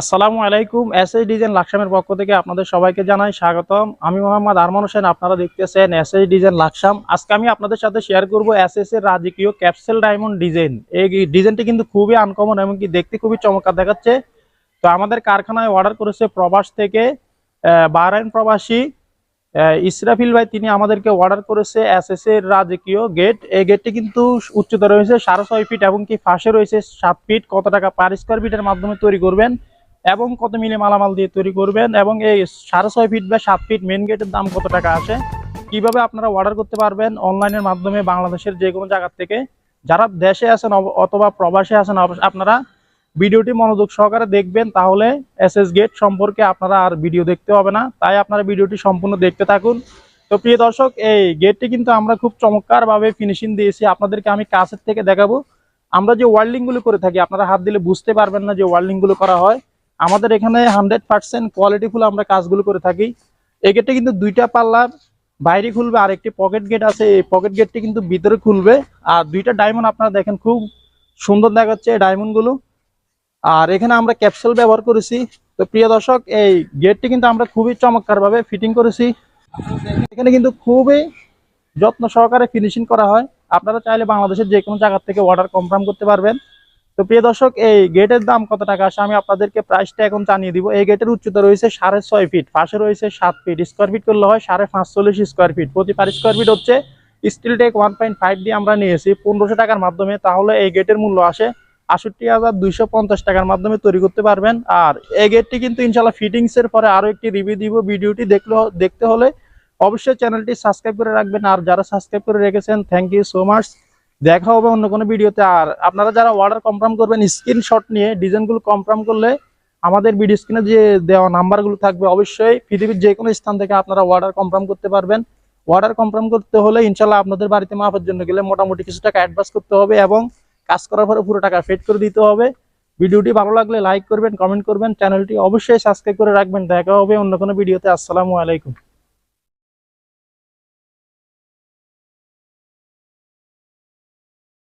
আসসালামু আলাইকুম S S design লাকসামের পক্ষ থেকে আপনাদের সবাইকে জানাই স্বাগতম। আমি মোহাম্মদ আরমান হোসেন আপনারা দেখতেছেন এস এস ডিজাইন লাকসাম আজকে আমি আপনাদের সাথে শেয়ার করব এস এস এর রাজকীয় ক্যাপসেল ডায়মন্ড ডিজাইন এই ডিজাইনটি কিন্তু খুবই আনকমন এবং কি দেখতে খুবই চমৎকার দেখাচ্ছে। তো আমাদের কারখানায় অর্ডার করেছে প্রবাস থেকে আহ, বাহরাইন প্রবাসী ইসরাফিল ভাই তিনি আমাদেরকে অর্ডার করেছে এস এস এর রাজকীয় গেট এই গেটটি কিন্তু উচ্চতা রয়েছে সাড়ে ছয় ফিট এবং কি ফাঁসে রয়েছে সাত ফিট কত টাকা পার স্কোয়ার ফিটের মাধ্যমে তৈরি করবেন? এবং কত মিলে মালামাল দিয়ে তৈরি করবেন এবং এই সাড়ে ছয় ফিট বা সাত ফিট মেন গেটের দাম কত টাকা আছে? কীভাবে আপনারা অর্ডার করতে পারবেন? অনলাইনের মাধ্যমে বাংলাদেশের যে কোনো জায়গার থেকে। যারা দেশে আছেন অথবা প্রবাসে আছেন আপনারা ভিডিওটি মনোযোগ সহকারে দেখবেন, তাহলে এস এস গেট সম্পর্কে আপনারা আর ভিডিও দেখতে হবে না। তাই আপনারা ভিডিওটি সম্পূর্ণ দেখতে থাকুন। তো প্রিয় দর্শক, এই গেটটি কিন্তু আমরা খুব চমৎকারভাবে ফিনিশিং দিয়েছি। আপনাদেরকে আমি কাছের থেকে দেখাবো। আমরা যে ওয়ার্ল্ডিংগুলো করে থাকি, আপনারা হাত দিলে বুঝতে পারবেন না যে ওয়ার্ল্ডিংগুলো করা হয়। আমাদের এখানে হান্ড্রেড পার্সেন্ট কোয়ালিটিফুল আমরা কাজগুলো করে থাকি। এই গেটে কিন্তু দুইটা পাল্লার বাইরে খুলবে, আর একটি পকেট গেট আছে। এই পকেট গেটটি কিন্তু ভিতরে খুলবে। আর দুইটা ডায়মন্ড আপনারা দেখেন, খুব সুন্দর দেখাচ্ছে এই ডায়মন্ডগুলো আর এখানে আমরা ক্যাপসুল ব্যবহার করেছি। তো প্রিয় দর্শক, এই গেটটি কিন্তু আমরা খুবই চমৎকারভাবে ফিটিং করেছি। এখানে কিন্তু খুবই যত্ন সহকারে ফিনিশিং করা হয়। আপনারা চাইলে বাংলাদেশের যে কোনো জায়গা থেকে অর্ডার কনফার্ম করতে পারবেন। তো প্রিয় দর্শক, এই গেটের দাম কত টাকা আসে আমি আপনাদেরকে প্রাইসটা এখন জানিয়ে দিব। এই গেটের উচ্চতা রয়েছে সাড়ে ছয় ফিট পাশে রয়েছে সাত ফিট স্কোয়ার ফিট করলে হয় সাড়ে পাঁচচল্লিশ স্কোয়ার ফিট প্রতি পার স্কোয়ার ফিট হচ্ছে steel tech one point five দিয়ে আমরা নিয়েছি। পনেরোশো টাকার মাধ্যমে তাহলে এই গেটের মূল্য আসে আষট্টি হাজার দুইশো পঞ্চাশ টাকার মাধ্যমে তৈরি করতে পারবেন। আর এই গেটটি কিন্তু ইনশাল্লাহ ফিটিংসের পরে আরও একটি রিভিউ দিব ভিডিওটি। দেখলে, দেখতে হলে অবশ্যই চ্যানেলটি সাবস্ক্রাইব করে রাখবেন। আর যারা সাবস্ক্রাইব করে রেখেছেন থ্যাংক ইউ সো মাচ দেখা হবে অন্য কোনো ভিডিওতে। আর আপনারা যারা অর্ডার কনফার্ম করবেন স্ক্রিনশট নিয়ে ডিজাইনগুলো কনফার্ম করলে আমাদের ভিডিও স্ক্রিনে যে দেওয়া নাম্বারগুলো থাকবে, অবশ্যই পৃথিবীর যে কোনো স্থান থেকে আপনারা অর্ডার কনফার্ম করতে পারবেন। অর্ডার কনফার্ম করতে হলে ইনশাল্লাহ আপনাদের বাড়িতে মাপের জন্য গেলে মোটামুটি কিছু টাকা অ্যাডভান্স করতে হবে এবং কাজ করার পরে পুরো টাকা ফেড করে দিতে হবে। ভিডিওটি ভালো লাগলে লাইক করবেন কমেন্ট করবেন। চ্যানেলটি অবশ্যই সাবস্ক্রাইব করে রাখবেন। দেখা হবে অন্য কোনো ভিডিওতে। আসসালামু আলাইকুম।